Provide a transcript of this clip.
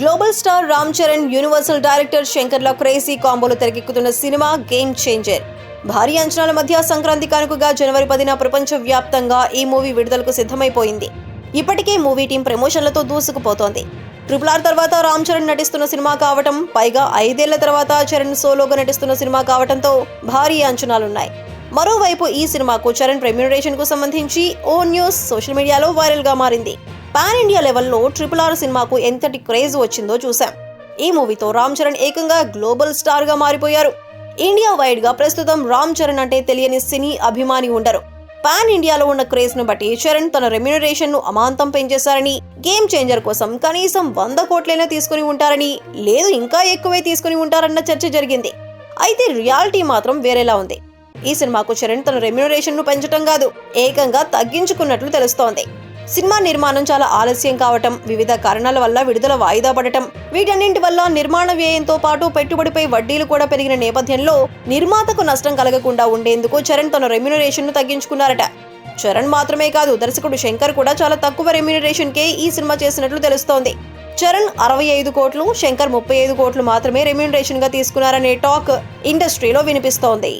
Global star Ram Charan universal director శంకర్ల crazy కాంబోలో తెరకెక్కుతున్న cinema game changer భారీ అంచనాల మధ్య సంక్రాంతి కానుకగా జనవరి పదిన ప్రపంచ వ్యాప్తంగా ఈ మూవీ విడుదలకు సిద్ధమైపోయింది. ఇప్పటికే మూవీ టీం ప్రమోషన్లతో దూసుకుపోతోంది. ట్రిపుల్ ఆర్ తర్వాత రామ్ చరణ్ నటిస్తున్న సినిమా కావటం పైగా ఐదేళ్ళ తర్వాత చరణ్ సోలోగా నటిస్తున్న సినిమా కావటంతో భారీ అంచనాలున్నాయి. మరోవైపు ఈ సినిమాకు చరణ్ రెమ్యూనరేషన్కు సంబంధించి ఓ న్యూస్ సోషల్ మీడియాలో వైరల్గా మారింది. పాన్ ఇండియా లెవెల్లో ట్రిపుల్ ఆర్ సినిమాకు ఎంతటి క్రేజ్ వచ్చిందో చూశాం. ఈ మూవీతో రామ్ చరణ్ ఏకంగా గ్లోబల్ స్టార్గా మారిపోయారు. ఇండియా వైడ్గా ప్రస్తుతం రామ్ చరణ్ అంటే తెలియని సినీ అభిమాని ఉండరు. పాన్ ఇండియాలో ఉన్న క్రేజ్ను బట్టి చరణ్ తన రెమ్యునరేషన్ను అమాంతం పెంచేశారని గేమ్ చేంజర్ కోసం కనీసం వంద కోట్లైనా తీసుకుని ఉంటారని లేదు ఇంకా ఎక్కువే తీసుకుని ఉంటారన్న చర్చ జరిగింది. అయితే రియాలిటీ మాత్రం వేరేలా ఉంది. ఈ సినిమాకు చరణ్ తన రెమ్యునరేషన్ను పెంచడం కాదు ఏకంగా తగ్గించుకున్నట్లు తెలుస్తోంది. సినిమా నిర్మాణం చాలా ఆలస్యం కావటం వివిధ కారణాల వల్ల విడుదల వాయిదా పడటం. వీటన్నింటి వల్ల నిర్మాణ వ్యయంతో పాటు పెట్టుబడిపై వడ్డీలు కూడా పెరిగిన నేపథ్యంలో నిర్మాతకు నష్టం కలగకుండా ఉండేందుకు చరణ్ తన రెమ్యునరేషన్ను తగ్గించుకున్నారట. చరణ్ మాత్రమే కాదు దర్శకుడు శంకర్ కూడా చాలా తక్కువ రెమ్యునరేషన్కే ఈ సినిమా చేసినట్లు తెలుస్తోంది. చరణ్ అరవై ఐదు కోట్లు శంకర్ ముప్పై ఐదు కోట్లు మాత్రమే రెమ్యునరేషన్గా తీసుకున్నారనే టాక్ ఇండస్ట్రీలో వినిపిస్తోంది.